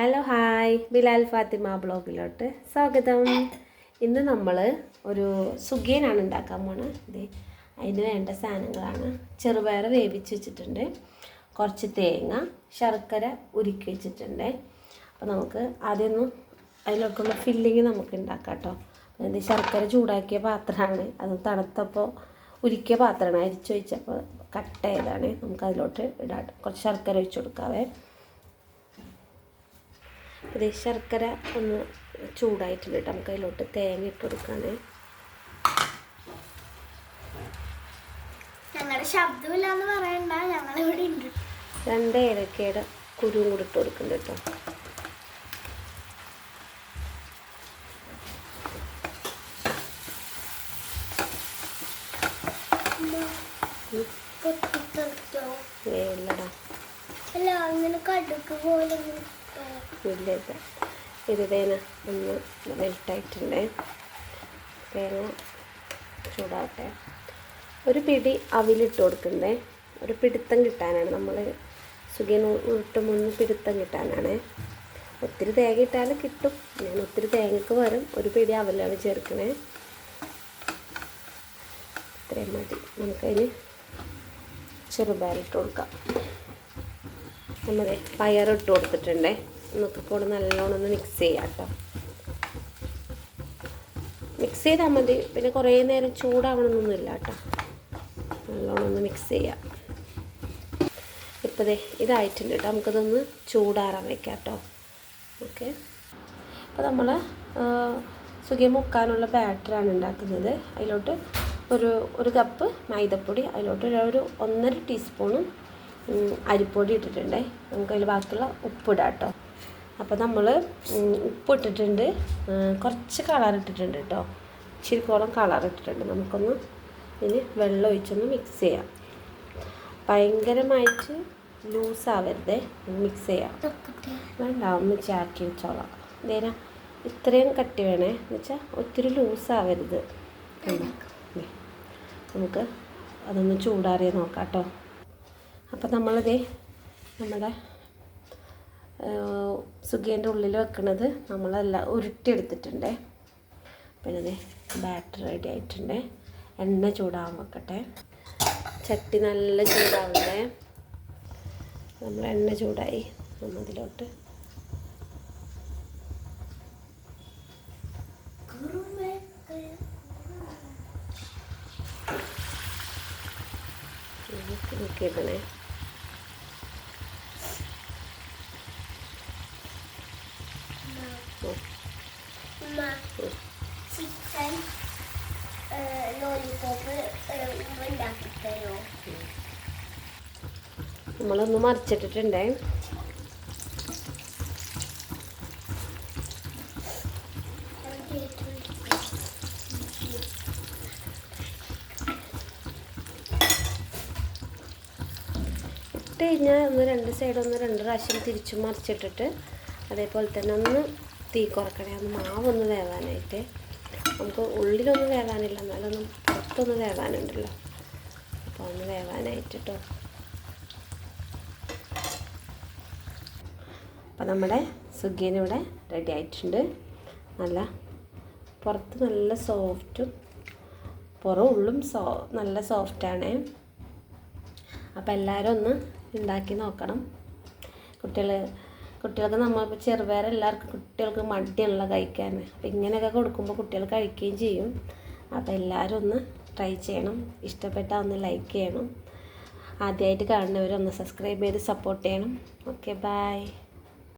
Hello hi Bilal Fathima ബ്ലോഗിലോട്ട് സ്വാഗതം. ഇന്ന് നമ്മൾ ഒരു സുഖിയനാണ് ഉണ്ടാക്കാൻ പോണത് ഇത് അതിന് വേണ്ട സാധനങ്ങളാണ്. ചെറുപയർ വേവിച്ച് വെച്ചിട്ടുണ്ട്. കുറച്ച് തേങ്ങ ശർക്കര ഉരുക്കി വെച്ചിട്ടുണ്ട്. അപ്പോൾ നമുക്ക് ആദ്യമൊന്നും അതിലൊക്കെയുള്ള ഫില്ലിങ് നമുക്ക് ഉണ്ടാക്കാം കേട്ടോ അതായത് ശർക്കര ചൂടാക്കിയ പാത്രമാണ്. അത് തണുത്തപ്പോൾ ഉരുക്കിയ പാത്രമാണ്. അരിച്ചു വെച്ചപ്പോൾ കട്ട് ചെയ്താണ് നമുക്ക് ഇടാം കുറച്ച് ശർക്കര ഒഴിച്ചു കൊടുക്കാവേ. ഇത് ശർക്കര ഒന്ന് ചൂടായിട്ടുണ്ട് കേട്ടോ. നമുക്ക് അതിലോട്ട് തേങ്ങ ഇട്ട് കൊടുക്കാനേ ഞങ്ങളുടെ ശബ്ദമില്ലാന്ന് പറയണ്ട. ഞങ്ങളിവിടെ ഉണ്ട്. രണ്ട് ഏലക്കയുടെ കുരു കൂടി ഇട്ട് കൊടുക്കുന്നുണ്ട് കേട്ടോ. ഏ ഇല്ലടാ. അല്ല അങ്ങനെ കടുക്ക് പോലെ ഇങ്ങനെ ഇട്ടോ. ഇല്ല ഇല്ല ഇത് തേന ഒന്ന് മെൽട്ടായിട്ടുണ്ട് തേങ്ങ ചൂടാവട്ടെ. ഒരു പിടി അവിലിട്ട് കൊടുക്കണ്ടേ ഒരു പിടുത്തം കിട്ടാനാണ്. നമ്മൾ സുഖിയൻ ഇട്ട് മുന്ന് പിടുത്തം കിട്ടാനാണ്. ഒത്തിരി തേങ്ങ ഇട്ടാൽ കിട്ടും. ഞാൻ ഒത്തിരി തേങ്ങക്ക് വരും ഒരു പിടി അവലാണ് ചേർക്കണേ ഇത്രയും മതി. നമുക്കതിന് ചെറുപയറിട്ട് കൊടുക്കാം. നമ്മുടെ പയറിട്ട് കൊടുത്തിട്ടുണ്ടേ. നമുക്ക് കൂടെ നല്ലോണം ഒന്ന് മിക്സ് ചെയ്യാം കേട്ടോ. മിക്സ് ചെയ്താൽ മതി. പിന്നെ കുറേ നേരം ചൂടാവണമെന്നൊന്നുമില്ല കേട്ടോ. നല്ലോണം ഒന്ന് മിക്സ് ചെയ്യാം. ഇപ്പോൾ ദേ ഇതായിട്ടുണ്ട് കേട്ടോ. നമുക്കതൊന്ന് ചൂടാറാൻ വെക്കാം കേട്ടോ. ഓക്കെ. അപ്പോൾ നമ്മൾ സുഖിയ മുക്കാനുള്ള ബാറ്ററാണ് ഉണ്ടാക്കുന്നത്. അതിലോട്ട് ഒരു ഒരു കപ്പ് മൈദപ്പൊടി അതിലോട്ട് ഒരു ഒന്നര ടീസ്പൂണും അരിപ്പൊടി ഇട്ടിട്ടുണ്ടേ. നമുക്ക് അതിൽ ബാക്കിയുള്ള ഉപ്പിടാം കേട്ടോ അപ്പോൾ നമ്മൾ ഉപ്പ് ഇട്ടിട്ടുണ്ട് കുറച്ച് കളർ ഇട്ടിട്ടുണ്ട് കേട്ടോ. ഇച്ചിരിക്കോളം കളർ ഇട്ടിട്ടുണ്ട്. നമുക്കൊന്ന് ഇതിന് വെള്ളം ഒഴിച്ചൊന്ന് മിക്സ് ചെയ്യാം. ഭയങ്കരമായിട്ട് ലൂസാവരുതേ മിക്സ് ചെയ്യാം. വേണ്ട ഒന്ന് ചാക്കി വെച്ചോളാം. നേരം ഇത്രയും കട്ടി വേണേ. എന്ന് വെച്ചാൽ ഒത്തിരി ലൂസാവരുത് ആവരുത്. നമുക്ക് അതൊന്ന് ചൂടാറിയ നോക്കാം കേട്ടോ. അപ്പോൾ നമ്മളിത് നമ്മുടെ സുഖേന്റെ ഉള്ളിൽ വെക്കണത് നമ്മളെല്ലാം ഉരുട്ടിയെടുത്തിട്ടുണ്ടേ. പിന്നെ ദേ ബാറ്റർ റെഡി ആയിട്ടുണ്ട്. എണ്ണ ചൂടാവാൻ വെക്കട്ടെ. ചട്ടി നല്ല ചൂടാവണ്ടേ? നമ്മൾ എണ്ണ ചൂടായി. നമ്മൾ അതിലോട്ട് കുറുമേ ചിക്കൻ ലോലിപോപ്പ് തരുമോ നമ്മളൊന്ന് മറിച്ചിട്ടിട്ടുണ്ടേ. ഇട്ട് കഴിഞ്ഞാൽ ഒന്ന് രണ്ട് സൈഡ് ഒന്ന് രണ്ട് പ്രാവശ്യം തിരിച്ചു മറിച്ചിട്ടിട്ട് അതേപോലെ തന്നെ ഒന്ന് തീ കുറക്കണേ. ഒന്ന് മാവൊന്ന് വേവാനായിട്ട്. നമുക്ക് ഉള്ളിലൊന്നും വേവാനില്ല. എന്നാലൊന്നും പുറത്തൊന്ന് വേവാനുണ്ടല്ലോ. അപ്പോൾ ഒന്ന് വേവാനായിട്ട് കേട്ടോ അപ്പോൾ നമ്മുടെ സുഗിയൻ ഇവിടെ റെഡി ആയിട്ടുണ്ട്. നല്ല പുറത്ത് നല്ല സോഫ്റ്റും പുറം ഉള്ളും സോ നല്ല സോഫ്റ്റാണ് അപ്പോൾ എല്ലാവരും ഒന്ന് ഉണ്ടാക്കി നോക്കണം. കുട്ടികൾ കുട്ടികൾക്ക് നമ്മളിപ്പോൾ ചെറുപയർ എല്ലാവർക്കും കുട്ടികൾക്ക് മടിയുള്ള കഴിക്കാൻ. അപ്പം ഇങ്ങനെയൊക്കെ കൊടുക്കുമ്പോൾ കുട്ടികൾ കഴിക്കുകയും ചെയ്യും. അപ്പോൾ എല്ലാവരും ഒന്ന് ട്രൈ ചെയ്യണം. ഇഷ്ടപ്പെട്ടാൽ ഒന്ന് ലൈക്ക് ചെയ്യണം. ആദ്യമായിട്ട് കാണുന്നവരൊന്ന് സബ്സ്ക്രൈബ് ചെയ്ത് സപ്പോർട്ട് ചെയ്യണം. Okay bye